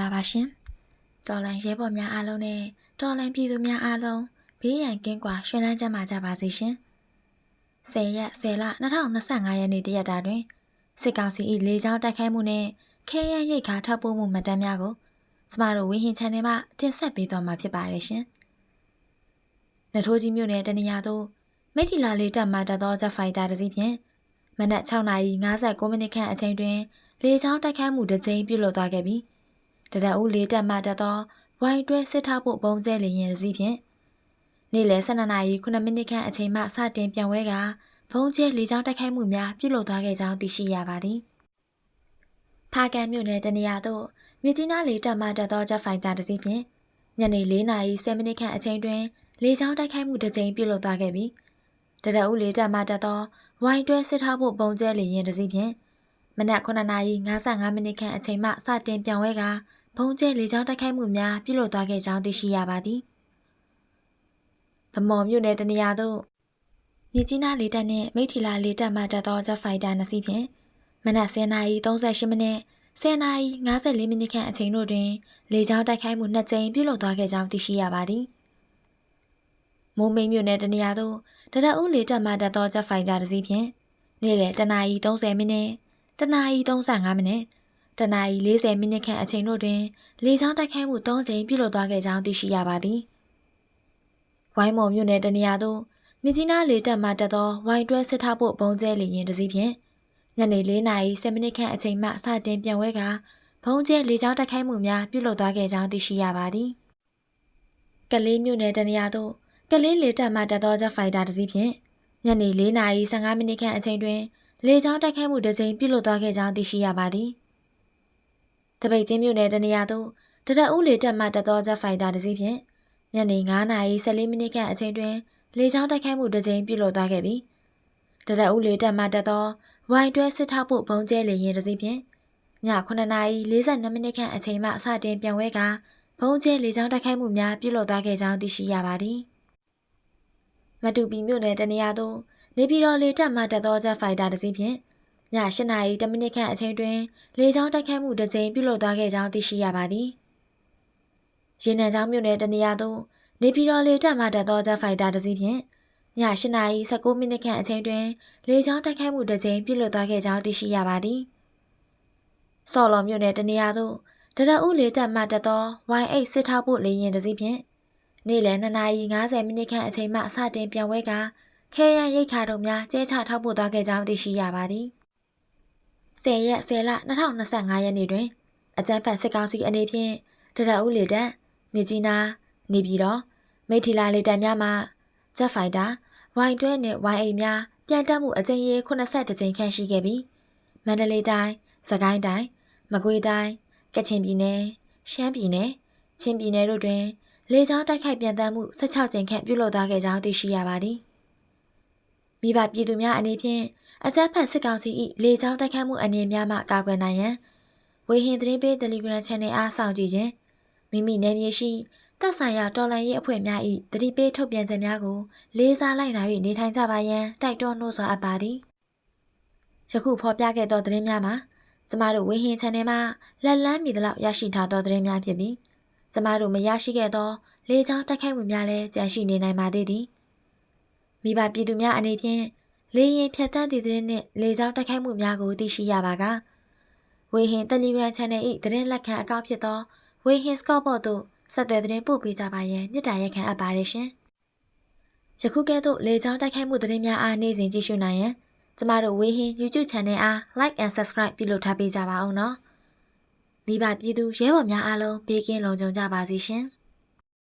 တာပါရှင်တော်လန်ရဲဘော်များအားလုံးနဲ့တော်လန်ပြည်သူများအားလုံးဘေးရန်ကင်းကွာရှင်လန်းချမ်းသာကြပါစေရှင်10ရက်10လ2025ရက်နေ့တရက်တာတွင်စစ်ကောင်စီ၏လေကြောင်းတိုက်ခိုက်မှုနဲ့ခဲယမ်းရိတ်ခါထောက်ပို့မှုမှတ်တမ်းများကိုကျမတို့ဝင်းဟင် channel မှာတင်ဆက်ပေးသွားမှာဖြစ်ပါတယ်ရှင်နထိုးကြီးမြို့နယ်တနေရာသို့မိထီလာလေးတပ်မှတက်သောဂျက်ဖိုက်တာတစ်စီးဖြင့်မနက်6:59မိနစ်ခန့်အချိန်တွင်လေကြောင်းတိုက်ခိုက်မှုတစ်ကြိမ်ပြုလုပ်သွားခဲ့ပြီး တရအူးလေးတက်မှတက်သောဝိုင်းတွဲစစ်ထောက်ဖို့ပုံကျဲလေရင်တစ်စီးဖြင့်နေ့လယ်12:09မိနစ်ခန့်အချိန်မှစတင်ပြန်ဝဲကဘုံကျဲလေကြောင်းတိုက်ခိုက်မှုများပြုလုပ်သွားခဲ့ကြောင်းသိရှိရပါသည်။ဖာကန်မြို့နယ်တနေရာသို့မြကြီးနားလေတပ်မှတက်သောဂျက်ဖိုက်တာတစ်စီးဖြင့်ညနေ4:10မိနစ်ခန့်အချိန်တွင်လေကြောင်းတိုက်ခိုက်မှုတစ်ကြိမ်ပြုလုပ်သွားခဲ့ပြီးတရအူးလေးတက်မှတက်သောဝိုင်းတွဲစစ်ထောက်ဖို့ပုံကျဲလေရင်တစ်စီးဖြင့်မနက်9:55မိနစ်ခန့်အချိန်မှစတင်ပြောင်းဝဲက ဘုံကျဲလေကြောင်းတိုက်ခိုက်မှုများပြုလုပ်သွားခဲ့ကြောင်းသိရှိရပါသည်။ဗမော်မြို့နယ်တနေရာသို့မြကြီးနားလေတပ်နှင့်မိထီလာလေတပ်မှတက်သောဂျက်ဖိုက်တာနှစ်စီးဖြင့်မနက်10:38မိနစ်10:54မိနစ်ခန့်အချိန်တို့တွင် လေကြောင်းတိုက်ခိုက်မှုနှစ်ကြိမ်ပြုလုပ်သွားခဲ့ကြောင်းသိရှိရပါသည်။မိုးမိတ်မြို့နယ်တနေရာသို့တရအုပ်လေတပ်မှတက်သောဂျက်ဖိုက်တာတစ်စီးဖြင့်နေ့လယ်10:30မိနစ်10:35မိနစ် တနာရီ40မိနစ်ခန့်အချိန်တို့တွင်လေကြောင်းတိုက်ခိုက်မှု၃ကြိမ်ပြုလုပ်သွားခဲ့ကြောင်းသိရှိရပါသည်။ဝိုင်းမော်မြို့နယ်တနေရာသို့မြကြီးနားလေတပ်မှတက်သောဝိုင်းတွဲစစ်ထားဖို့ဘုံကျဲလေရင်တစ်စီးဖြင့်ညနေ၄နာရီ10မိနစ်ခန့်အချိန်မှစတင်ပြန်ဝဲကဘုံကျဲလေကြောင်းတိုက်ခိုက်မှုများပြုလုပ်သွားခဲ့ကြောင်းသိရှိရပါသည်။ကလေးမြို့နယ်တနေရာသို့ကလေးလေတပ်မှတက်သောဂျက်ဖိုက်တာတစ်စီးဖြင့်ညနေ၄နာရီ15မိနစ်ခန့်အချိန်တွင်လေကြောင်းတိုက်ခိုက်မှုတစ်ကြိမ်ပြုလုပ်သွားခဲ့ကြောင်းသိရှိရပါသည်။ တပိတ်ချင်းမြို့နယ်တနေရာသို့တရအူးလေတပ်မှတက်သောဂျက်ဖိုက်တာတစ်စီးဖြင့်ညနေ9:14မိနစ်ခန့်အချိန်တွင်လေကြောင်းတိုက်ခိုက်မှုတစ်ကြိမ်ပြုလုပ်သွားခဲ့ပြီးတရအူးလေတပ်မှတက်သောဝိုင်တွဲစစ်ထောက်ဖို့ဘုံကျဲလေရင်တစ်စီးဖြင့်ည9:42မိနစ်ခန့်အချိန်မှစတင်ပြန်ဝဲကဘုံကျဲလေကြောင်းတိုက်ခိုက်မှုများပြုလုပ်သွားခဲ့ကြောင်းသိရှိရပါသည်။မတူပီမြို့နယ်တနေရာသို့နေပြည်တော်လေတပ်မှတက်သောဂျက်ဖိုက်တာတစ်စီးဖြင့် ည8နာရီ10မိနစ်ခန့်အချိန်တွင်လေကြောင်းတိုက်ခိုက်မှုတစ်ကြိမ်ပြုလုပ်သွားခဲ့ကြောင်းသိရှိရပါသည်။ရေနံချောင်းမြို့နယ်တနေရာသို့နေပြည်တော်လေတပ်မှတက်သောဂျက်ဖိုက်တာတစ်စီးဖြင့်ည8နာရီ19မိနစ်ခန့်အချိန်တွင်လေကြောင်းတိုက်ခိုက်မှုတစ်ကြိမ်ပြုလုပ်သွားခဲ့ကြောင်းသိရှိရပါသည်။စော်လော်မြို့နယ်တနေရာသို့တရအုပ်လေတပ်မှတက်သော Y8 စစ်ထောက်ဖို့လေရင်တစ်စီးဖြင့်နေ့လယ်2နာရီ50မိနစ်ခန့်အချိန်မှစတင်ပြန်ဝဲကခဲရန်ရိတ်ခါတို့များကျဲချထောက်ပို့သွားခဲ့ကြောင်းသိရှိရပါသည် 10ရက်10လ2025ရက်နေ့တွင်အကြံဖတ်စစ်ကောင်စီအနေဖြင့်တရဦးလေတပ်မြကြီးနားနေပြည်တော်မိထီလာလေတပ်များမှဂျက်ဖိုက်တာ Y12 နှင့် Y8 များပြန်တက်မှုအကြိမ်ရေ82ကြိမ်ခန့်ရှိခဲ့ပြီးမန္တလေးတိုင်းစကိုင်းတိုင်းမကွေးတိုင်းကချင်ပြည်နယ်ရှမ်းပြည်နယ်ချင်းပြည်နယ်တို့တွင်လေကြောင်းတိုက်ခိုက်ပြန်တမ်းမှု16ကြိမ်ခန့်ပြုလုပ်သွားခဲ့ကြောင်းသိရှိရပါသည် မိဘပြည်သူများအနေဖြင့်အကြမ်းဖက်စစ်ကောင်စီ၏လေကြောင်းတိုက်ခိုက်မှုအနေများမှကာကွယ်နိုင်ရန်ဝေဟင်သတင်းပေး Telegram Channel အားစောင့်ကြည့်ခြင်းမိမိနယ်မြေရှိသက်ဆိုင်ရာတော်လှန်ရေးအဖွဲ့များ၏တတိပေးထုတ်ပြန်ချက်များကိုလေးစားလိုက်နာ၍နေထိုင်ကြပါရန်တိုက်တွန်းနှိုးဆော်အပ်ပါသည်ယခုဖော်ပြခဲ့သောသတင်းများမှာကျမတို့ဝေဟင် channel မှာလက်လန်းမီသလောက်ရရှိထားသောသတင်းများဖြစ်ပြီးကျမတို့မရရှိခဲ့သော လေကြောင်းတိုက်ခိုက်မှုများလည်းကြန့်ရှိနေနိုင်ပါသေးသည် မိဘပြည်သူများအနေဖြင့်လေရင်ဖြတ်တန်းသည့်သတင်းနှင့်လေကြောင်းတိုက်ခိုက်မှုများကိုသိရှိရပါကဝေဟင် Telegram Channel ၏သတင်းလက်ခံအကောင့်ဖြစ်သောဝေဟင် Scoreboard သို့ဆက်သွယ်သတင်းပို့ပေးကြပါရန်မြစ်တာရက်ခံအပ်ပါတယ်ရှင်။ယခုကဲ့သို့လေကြောင်းတိုက်ခိုက်မှုသတင်းများအားနေ့စဉ်ကြည့်ရှုနိုင်ရန်ကျမတို့ဝေဟင် YouTube Channel အား Like and Subscribe ပြုလုပ်ထားပေးကြပါအောင်နော်။မိဘပြည်သူရဲဘော်များအားလုံးဘေးကင်းလုံခြုံကြပါစေရှင်။